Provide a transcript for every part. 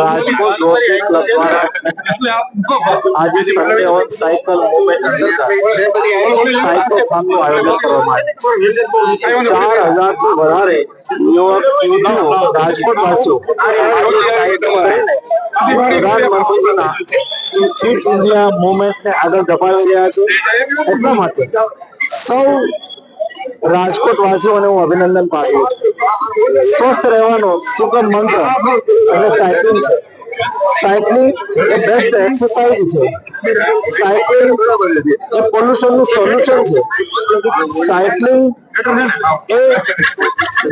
રાજકોટ આયોજન કરવામાં ચાર હજારથી વધારે યુવક રાજકોટ વાસીઓ પ્રધાનમંત્રીના ફિટ ઇન્ડિયા આગળ ધપાવી રહ્યા છે એટલા માટે સૌ રાજકોટ વાસીઓને હું અભિનંદન પાઠવું છું. સ્વસ્થ રહેવાનો સુગમ મંત્ર અને સાયકલિંગ છે. સાયકલિંગ એ બેસ્ટ એક્સરસાઇઝ છે. સાયકલિંગ એ પોલ્યુશનનું સોલ્યુશન છે. સાયકલિંગ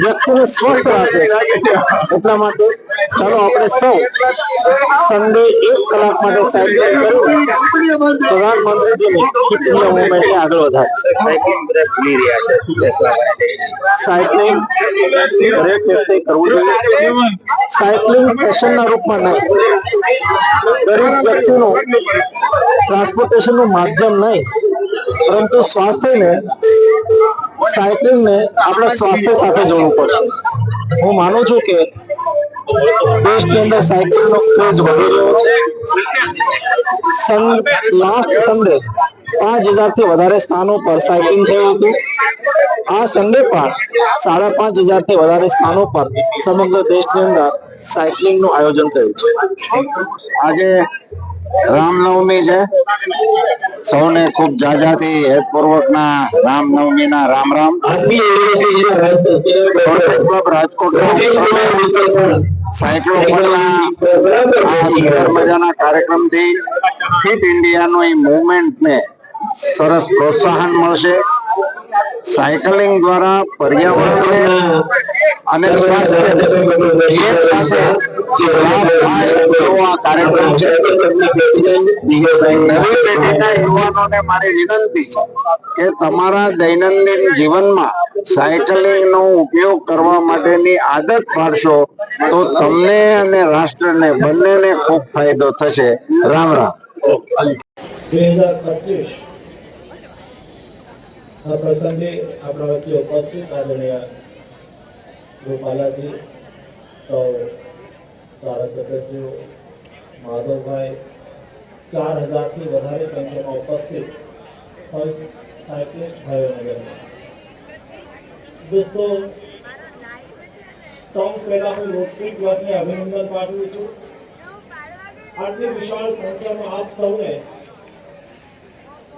વ્યક્તિને સ્વસ્થ રાખે એટલા માટે ચાલો આપણે સૌ સન્ડે એક કલાક માટે સાયકલિંગ કરી પ્રધાનમંત્રીજીની ફિટ ઇન્ડિયા મુવમેન્ટને આગળ વધારે? સાયકલિંગ દરેક વ્યક્તિ કરવું જોઈએ. સાયકલિંગ ફેશનના રૂપમાં નહીં. દરેક વ્યક્તિનું ટ્રાન્સપોર્ટેશનનું માધ્યમ નહીં. પરંતુ સ્વાસ્થ્યને સાયકલિંગને આપણા સ્વાસ્થ્ય સાથે જોડવું પડશે. હું માનું છું કે દેશની અંદર સાયકલિંગનો ક્રેઝ વધી રહ્યો છે. લાસ્ટ સન્ડે પાંચ હજારથી વધારે સ્થાનો પર સાયકલિંગ થયું હતું. આ સન્ડે પણ સાડા પાંચ હજારથી વધારે સ્થાનો પર સમગ્ર દેશની અંદર સાયકલિંગનું આયોજન થયું છે. આજે રામનવમી છે. સૌને ખૂબ જાજાથી હેતપૂર્વકના રામનવમીના રામ રામ. રાજકોટ સાયક્લોપોડના આ સુંદર મજાના કાર્યક્રમથી ફિટ ઇન્ડિયાનો એ મુવમેન્ટને સરસ પ્રોત્સાહન મળશે. સાયકલિંગ દ્વારા પર્યાવરણને અને મારી વિનંતી છે કે તમારા દૈનંદિન જીવનમાં સાયકલિંગનો ઉપયોગ કરવા માટેની આદત પાડશો તો તમને અને રાષ્ટ્રને બંનેને ખૂબ ફાયદો થશે રામ રામ પ્રસંગે આપણા વચ્ચે ઉપસ્થિત આદરણીય ગોપાલાજી સૌ ધારાસભ્યશ્રીઓ માધવભાઈ, ચાર હજારથી વધારે સંખ્યામાં ઉપસ્થિત સાયકલિસ્ટ ભાઈઓ દોસ્તો, સૌ પહેલા હું લોકપ્રિય ક્લબને અભિનંદન પાઠવું છું. આટલી વિશાળ સંખ્યામાં આપ સૌને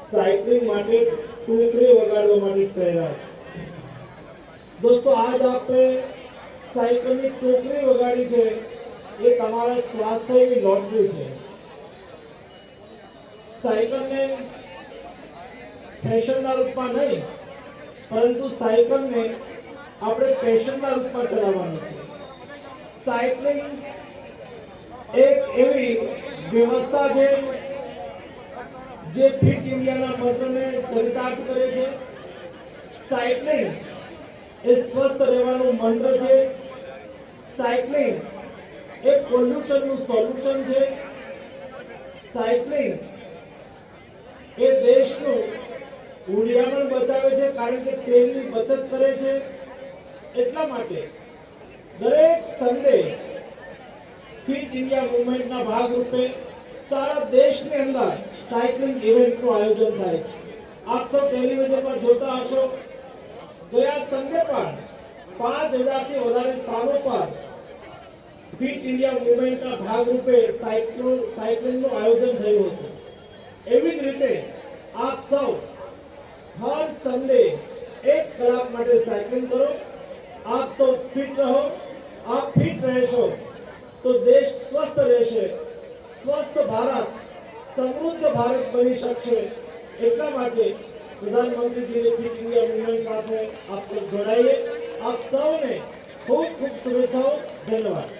સાયકલિંગ માટે ટૂંકરી વગાડવા માટે પ્રેરણા છે. દોસ્તો, આજ આપણે સાયકલની ટોકરી વગાડી છે. એ તમારા સ્વાસ્થ્યની લોટરી છે. સાયકલને ફેશનના રૂપમાં નહીં, પરંતુ સાયકલને આપણે પેશનના રૂપમાં ચલાવવાની છે. સાયકલિંગ એક એવી વ્યવસ્થા છે જે ફિટ ઇન્ડિયાના મંત્રને ચરિતાર્થ કરે છે. સાયકલિંગ એ સ્વસ્થ રહેવાનું મંત્ર છે. સાયકલિંગ એ પોલ્યુશનનું સોલ્યુશન છે. સાયકલિંગ એ દેશનું ઉડિયામણ બચાવે છે, કારણ કે તેલની બચત કરે છે. એટલા માટે દરેક સન્ડે ફિટ ઇન્ડિયા મુવમેન્ટના ભાગરૂપે સારા દેશની અંદર સાયકલિંગ ઇવેન્ટનું આયોજન થાય છે. આપ સૌ ટેલિવિઝન પર જોતા હશો. ગયા સન્ડે પણ પાંચ હજારથી વધારે સ્થાનો પર ફિટ ઇન્ડિયા મુવમેન્ટના ભાગરૂપે સાયકલો સાયકલિંગનું આયોજન થયું હતું. એવી જ રીતે આપ સૌ હર સન્ડે એક કલાક માટે સાયકલિંગ કરો. આપ સૌ ફિટ રહો. આપ ફિટ રહેશો તો દેશ સ્વસ્થ રહેશે. સ્વસ્થ ભારત, સમૃદ્ધ ભારત બની શકશે. એટલા માટે પ્રધાનમંત્રીજીની ફિટ ઇન્ડિયા મુવમેન્ટ સાથે આપ સૌ જોડાઈએ. આપ સૌને ખૂબ ખૂબ શુભેચ્છાઓ. ધન્યવાદ.